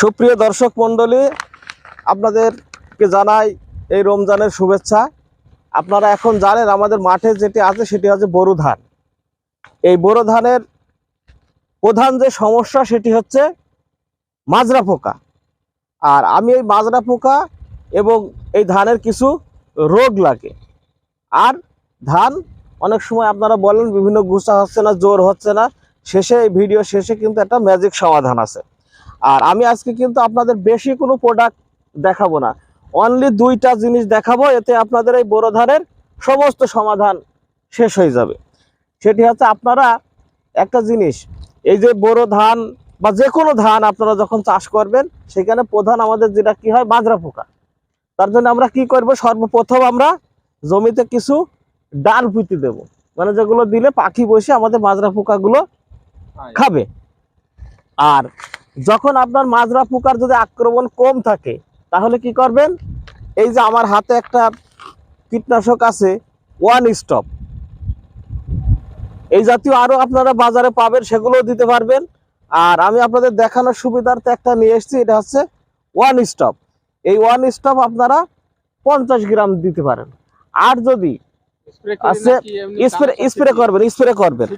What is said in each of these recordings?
সুপ্রিয় দর্শক মণ্ডলী, আপনাদেরকে জানাই এই রমজানের শুভেচ্ছা। আপনারা এখন জানেন আমাদের মাঠে যেটি আছে সেটি হচ্ছে বোরো ধান। এই বোরো ধানের প্রধান যে সমস্যা সেটি হচ্ছে মাজরা পোকা। আর আমি এই মাজরা পোকা এবং এই ধানের কিছু রোগ লাগে। আর ধান অনেক সময় আপনারা বলেন, বিভিন্ন গুছা হচ্ছে না, জোর হচ্ছে না। শেষে, এই ভিডিও শেষে কিন্তু একটা ম্যাজিক সমাধান আছে। আর আমি আজকে কিন্তু আপনাদের বেশি কোনো প্রোডাক্ট দেখাবো না। অনলি দুইটা জিনিস দেখাবো এতে আপনাদের এই বোরো ধানের সমস্ত সমাধান শেষ হয়ে যাবে। সেটি হচ্ছে আপনারা একটা জিনিস এই যে বোরো ধান বা যে কোনো ধান আপনারা যখন চাষ করবেন সেখানে প্রধান আমাদের যেটা কি হয় মাজরা পোকা। তার জন্য আমরা কি করব সর্বপ্রথম আমরা জমিতে কিছু ডাল পুঁতি দেব। মানে যেগুলো দিলে পাখি বসে আমাদের মাজরা পোকাগুলো খাবে। আর যখন আপনার মাজরা পোকার যদি আক্রমণ কম থাকে, তাহলে কি করবেন? এই যে আমার হাতে একটা কীটনাশক আছে ওয়ান স্টপ এই জাতীয় আরও আপনারা বাজারে পাবেন, সেগুলোও দিতে পারবেন। আর আমি আপনাদের দেখানোর সুবিধার্থে একটা নিয়ে এসেছি, এটা হচ্ছে ওয়ান স্টপ এই ওয়ান স্টপ আপনারা পঞ্চাশ গ্রাম দিতে পারেন। আর যদি আছে স্প্রে স্প্রে করবেন স্প্রে করবেন।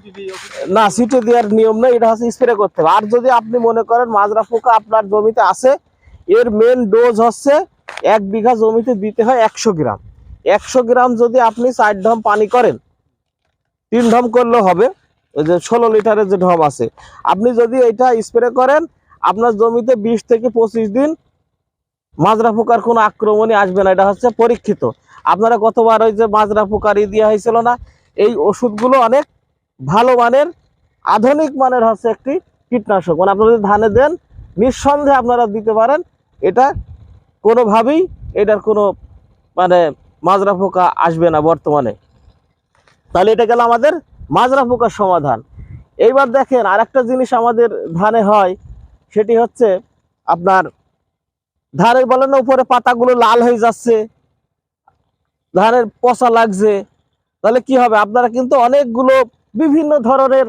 না সিটে দেওয়ার নিয়ম নেই এটা হচ্ছে স্প্রে করতে হবে। আর যদি আপনি মনে করেন মাজরা পোকা আপনার জমিতে আছে এর মেন ডোজ হচ্ছে এক বিঘা জমিতে দিতে হয় একশো গ্রাম। একশো গ্রাম যদি আপনি চার ঢম পানি করেন তিন ঢম করলেও হবে ওই যে ষোলো লিটারের যে ঢম আছে। আপনি যদি এটা স্প্রে করেন আপনার জমিতে বিশ থেকে পঁচিশ দিন মাজরা পোকার কোনো আক্রমণই আসবে না এটা হচ্ছে পরীক্ষিত। আপনারা গতবার ওই যে মাজরা পোকার দেওয়া হয়েছিল না, এই ওষুধগুলো অনেক ভালো মানের, আধুনিক মানের হচ্ছে একটি কীটনাশক। মানে আপনারা যদি ধানে দেন, নিঃসন্দেহে আপনারা দিতে পারেন। এটা কোনোভাবেই এটার কোনো মানে মাজরা পোকা আসবে না বর্তমানে। তাহলে এটা গেল আমাদের মাজরা পোকার সমাধান। এইবার দেখেন আরেকটা জিনিস আমাদের ধানে হয়, সেটি হচ্ছে আপনার ধানের বলেন উপরে পাতাগুলো লাল হয়ে যাচ্ছে ধানের পচা লাগছে, তাহলে কি হবে? আপনারা কিন্তু অনেকগুলো বিভিন্ন ধরনের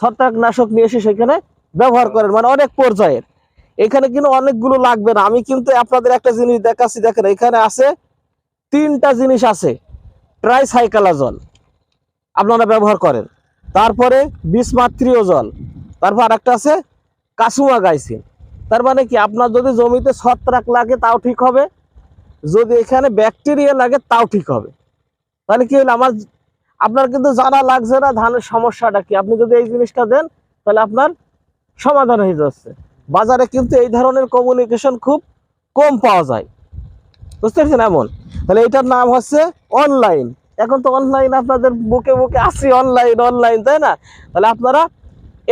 ছত্রাকনাশক নিয়ে এসে সেখানে ব্যবহার করেন মানে অনেক পর্যায়ের। এখানে কিন্তু অনেকগুলো লাগবে না। আমি কিন্তু আপনাদের একটা জিনিস দেখাচ্ছি, দেখেন এখানে আছে, তিনটা জিনিস আছে ট্রাইসাইকালাজল আপনারা ব্যবহার করেন। তারপরে বিষমাত্রীয় জল তারপর আরেকটা আছে কাসুমা গাইসিন তার মানে কি, আপনার যদি জমিতে ছত্রাক লাগে, তাও ঠিক হবে। যদি এখানে ব্যাকটেরিয়া লাগে, তাও ঠিক হবে। তাহলে কি হলো? আমার আপনার কিন্তু জানা লাগছে না ধানের সমস্যাটা কি। আপনি যদি এই জিনিসটা দেন, তাহলে আপনার সমাধান হয়ে যাচ্ছে। বাজারে কিন্তু এই ধরনের কমিউনিকেশন খুব কম পাওয়া যায়। বুঝতে পারছেন? এমন। তাহলে এটার নাম হচ্ছে অনলাইন এখন তো অনলাইন আপনাদের বুকে বুকে আসি অনলাইন অনলাইন তাই না? তাহলে আপনারা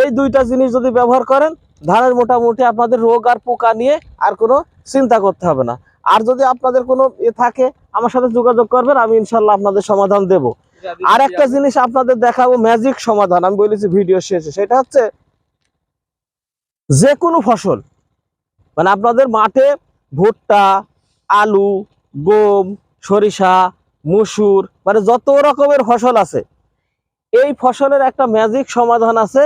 এই দুইটা জিনিস যদি ব্যবহার করেন, ধানের মোটামুটি আপনাদের রোগ আর পোকা নিয়ে আর কোনো চিন্তা করতে হবে না। আর যদি আপনাদের কোনো এ থাকে আমার সাথে যোগাযোগ করবেন আমি ইনশাল্লাহ আপনাদের সমাধান দেব। আর একটা জিনিস আপনাদের দেখাবো ম্যাজিক সমাধান। আমি বলেছি ভিডিও শেষে। সেটা হচ্ছে যে কোনো ফসল মানে আপনাদের মাঠে ভুট্টা আলু গম সরিষা মুসুর মানে যত রকমের ফসল আছে এই ফসলের একটা ম্যাজিক সমাধান আছে।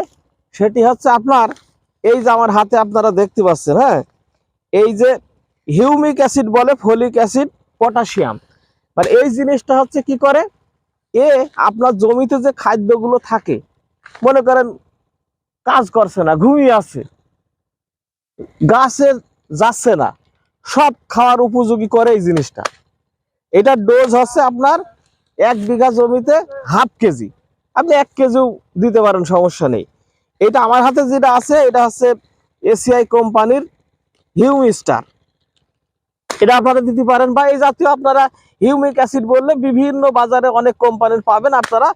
সেটি হচ্ছে আপনার এই যে আমার হাতে আপনারা দেখতে পাচ্ছেন হ্যাঁ? এই যে হিউমিক অ্যাসিড বলে ফলিক অ্যাসিড, পটাশিয়াম। মানে এই জিনিসটা হচ্ছে কি করে? এ আপনার জমিতে যে খাদ্যগুলো থাকে, মনে করেন কাজ করছে না, ঘুমিয়ে আছে গাছে যাচ্ছে না, সব খাওয়ার উপযোগী করে এই জিনিসটা। এটা ডোজ হচ্ছে আপনার এক বিঘা জমিতে হাফ কেজি। আপনি এক কেজিও দিতে পারেন, সমস্যা নেই। এটা আমার হাতে যেটা আছে, এটা হচ্ছে এসিআই কোম্পানির হিউমিস্টার। এটা আপনারা দিতে পারেন বা এই জাতীয় আপনারা হিউমিক অ্যাসিড বললে বিভিন্ন বাজারে অনেক কোম্পানির পাবেন আপনারা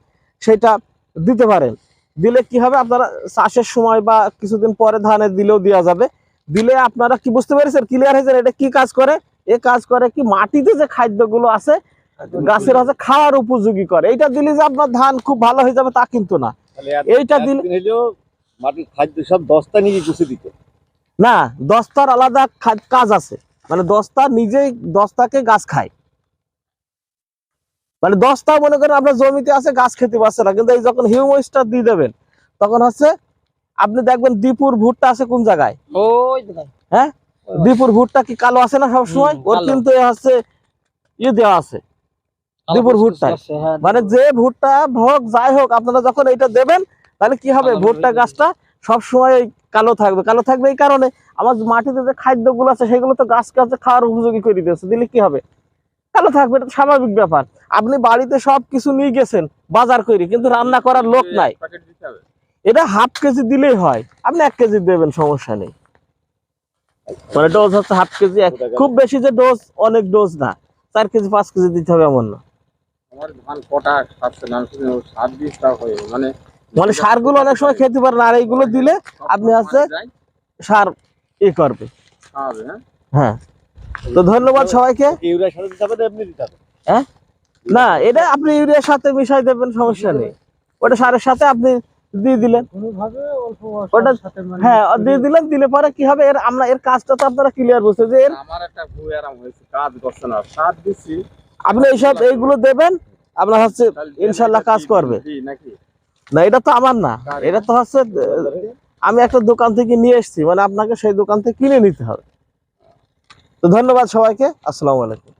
সেটা দিতে পারেন। দিলে কি হবে? আপনারা চাষের সময় বা কিছুদিন পরে ধানে দিলেও দেওয়া যাবে। দিলে আপনারা কি বুঝতে পেরেছেন? ক্লিয়ার হয়েছেন এটা কি কাজ করে? এ কাজ করে কি মাটিতে যে খাদ্যগুলো আছে গাছের হচ্ছে খাওয়ার উপযোগী করে। এইটা দিলে যে আপনার ধান খুব ভালো হয়ে যাবে তা কিন্তু না। এইটা দিলে- মাটির খাদ্য সব দস্তা নিয়ে গুছে দিত। না দস্তার আলাদা কাজ আছে। মানে দস্তা নিজেই দস্তাকে গাছ খায়। মানে দস্তা মনে করেন আপনার জমিতে আছে গাছ খেতে পারছে না। কিন্তু এই যখন হিউমোস্টার দিয়ে দেবেন তখন হচ্ছে আপনি দেখবেন দীপুর ভুট্টা আছে কোন জায়গায়? হ্যাঁ? দীপুর ভুট্টা কি কালো আছে না সবসময়? ওর কিন্তু হচ্ছে ইয়ে দেওয়া আছে দীপুর ভুট্টায়। হ্যাঁ, মানে যে ভুট্টা। হোক যাই হোক আপনারা যখন এটা দেবেন তাহলে কি হবে? ভুট্টা গাছটা সব সময় কালো থাকবে। কালো থাকবে এই কারণে আমার মাটিতে যে খাদ্যগুলো আছে সেগুলো তো গাছ গাছে খাওয়ার উপযোগী করে দিয়েছে। দিলে কি হবে? কালো থাকবে এটা স্বাভাবিক ব্যাপার। আপনি বাড়িতে সব কিছু নিয়ে গেছেন বাজার করে কিন্তু রান্না করার লোক নাই। এটা হাফ কেজি দিলেই হয়। আপনি এক কেজি দেবেন সমস্যা নেই। মানে ডোজ হচ্ছে হাফ কেজি খুব বেশি যে ডোজ অনেক ডোজ না। চার কেজি পাঁচ কেজি দিতে হবে এমন না। আমার ধান পটাশ পাচ্ছে না আমি শুধু সার হয়ে মানে মানে সারগুলো অনেক সময় খেতে পারেন আর এইগুলো দিলে আপনি হচ্ছে সার ই করবে। হ্যাঁ? হ্যাঁ। তো ধন্যবাদ সবাইকে। ইউরিয়া সার দিতে হবে না এটা আপনি ইউরিয়ার সাথে মিশাই দেবেন সমস্যা নেই। ওটা সারের সাথে আপনি দিয়ে দিলেন। ওটা- মানে হ্যাঁ দিয়ে দিলেন দিলে পরে কি হবে? এর আমরা এর কাজটা তো আপনারা ক্লিয়ার বুঝতে যে এর আমার একটা ভুল হয়েছে কাজ করছে না। সার দিচ্ছি আপনি এইসব এইগুলো দেবেন আপনার হচ্ছে ইনশাল্লাহ কাজ করবে। নাকি? না এটা তো আমার না। এটা তো হচ্ছে আমি একটা দোকান থেকে নিয়ে এসেছি মানে আপনাকে সেই দোকান থেকে কিনে নিতে হবে। তো ধন্যবাদ সবাইকে আসসালামু আলাইকুম।